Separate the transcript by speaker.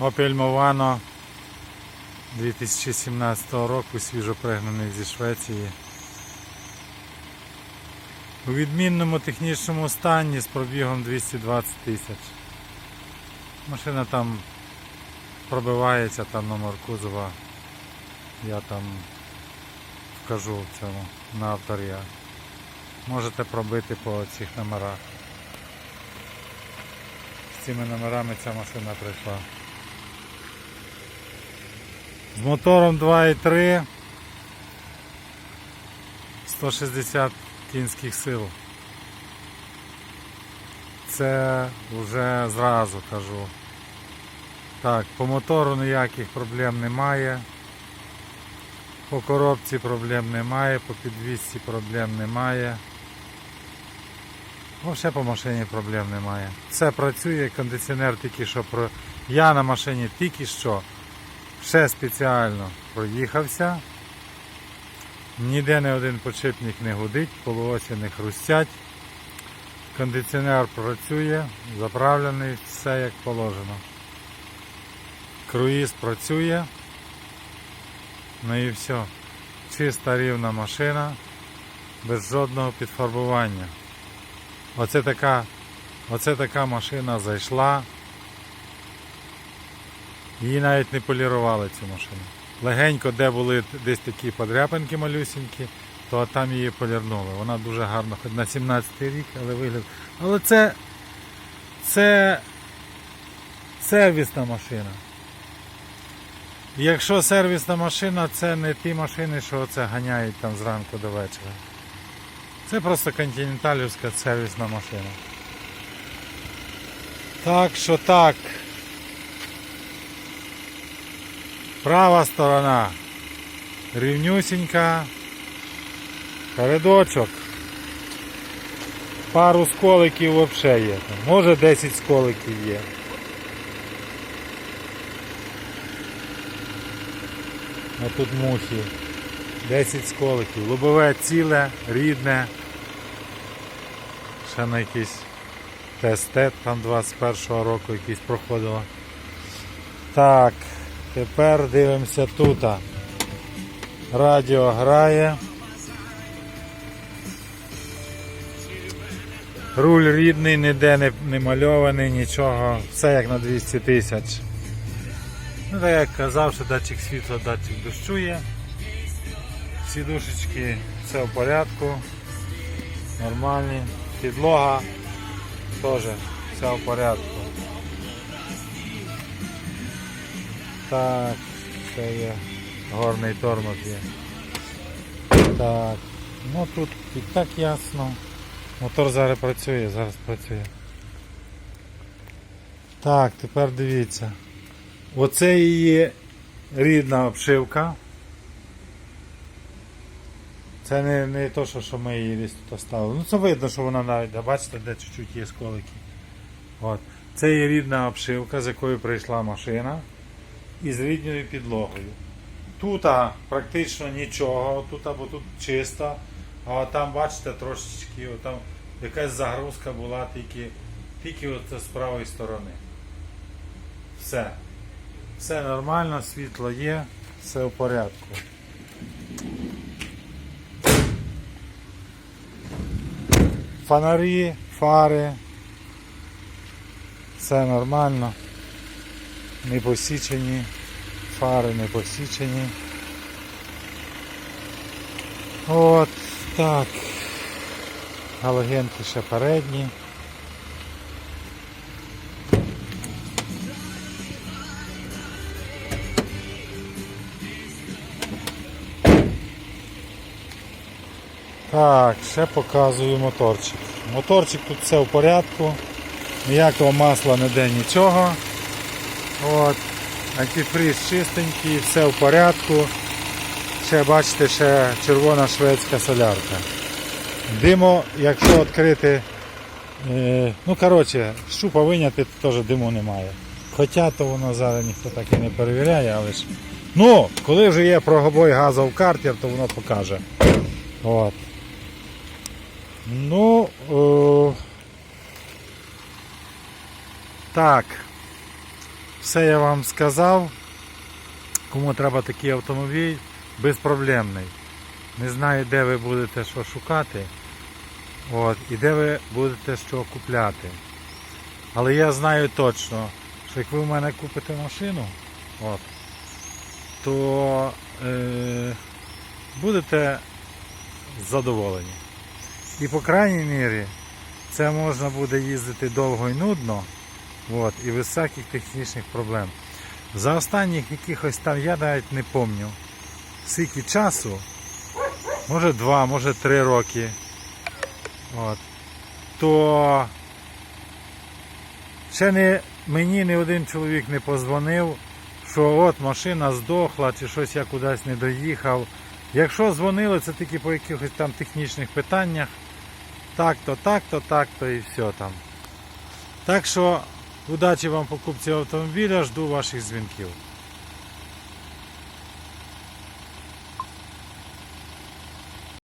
Speaker 1: Opel Movano 2017 року, свіжопригнаний зі Швеції. У відмінному технічному стані з пробігом 220 тисяч. Машина там пробивається, там номер кузова. Я там вкажу в цьому на авторія. Можете пробити по цих номерах. З цими номерами ця машина прийшла. З мотором 2.3 160 кінських сил. Це вже зразу кажу. Так, по мотору ніяких проблем немає. По коробці проблем немає, по підвісці проблем немає. Взагалі по машині проблем немає. Все працює, кондиціонер тільки що про. Я на машині тільки що ще спеціально проїхався. Ніде не один подшипник не гудить, полуосі не хрустять. Кондиціонер працює, заправлений, все як положено. Круїз працює. Ну і все. Чиста рівна машина, без жодного підфарбування. Оце така, оце така машина зайшла. Її навіть не полірували цю машину. Легенько, де були десь такі подряпинки малюсінькі, то там її полірнули. Вона дуже гарно, хоч на 17 рік, але вигляд. Але це, це сервісна машина. Якщо сервісна машина, це не ті машини, що оце ганяють там зранку до вечора. Це просто континенталівська сервісна машина. Так що так. Права сторона. Рівнюсінька. Передочок. Пару сколиків взагалі є. Може 10 сколиків є. А тут мухи. 10 сколиків. Лобове ціле, рідне. Ще на якийсь тест там 21-го року якийсь проходило. Так, тепер дивимося тут. Радіо грає. Руль рідний, ніде не, не мальований, нічого. Все як на 200 тисяч. Ну, так як казав, що датчик світла, датчик дощу є. Сідушечки все в порядку. Нормальні. Підлога теж все в порядку. Так, це є горний тормоз є. Так, ну тут і так ясно. Мотор зараз працює, зараз працює. Так, тепер дивіться. Оце її рідна обшивка. Це не, не то, що, ми її десь тут оставили. Ну це видно, що вона навіть, бачите, де чуть-чуть є сколики. От. Це є рідна обшивка, з якою прийшла машина і з рідною підлогою. Тут практично нічого, тут або тут чисто, а там, бачите, трошечки там якась загрузка була тільки, тільки от з правої сторони. Все. Все нормально, світло є, все в порядку. Фонарі, фари. Все нормально. Не посічені, фари не посічені. От так. Галогенки ще передні. Так, ще показую моторчик. Моторчик тут все в порядку, ніякого масла ніде нічого. От. Антифриз чистенький, все в порядку. Ще бачите, ще червона шведська солярка. Диму, якщо відкрити, е, ну коротше, щупа виняти, то теж диму немає. Хоча то воно зараз ніхто так і не перевіряє, але ж. Ну, коли вже є прогобой газов картер, то воно покаже. От. Ну, о, так. Все я вам сказав. Кому треба такий автомобіль, безпроблемний. Не знаю, де ви будете що шукати. От, і де ви будете що купляти. Але я знаю точно, що як ви в мене купите машину, от, то е, будете задоволені. І по крайній мірі це можна буде їздити довго і нудно, от, і всяких технічних проблем. За останніх якихось там, я навіть не пам'ятаю, скільки часу, може два, може три роки, от, то ще не, мені ні один чоловік не позвонив, що от машина здохла чи щось я кудись не доїхав. Якщо дзвонили, це тільки по якихось там технічних питаннях. Так-то, так-то, так-то і все там. Так що удачі вам покупці автомобіля, жду ваших дзвінків.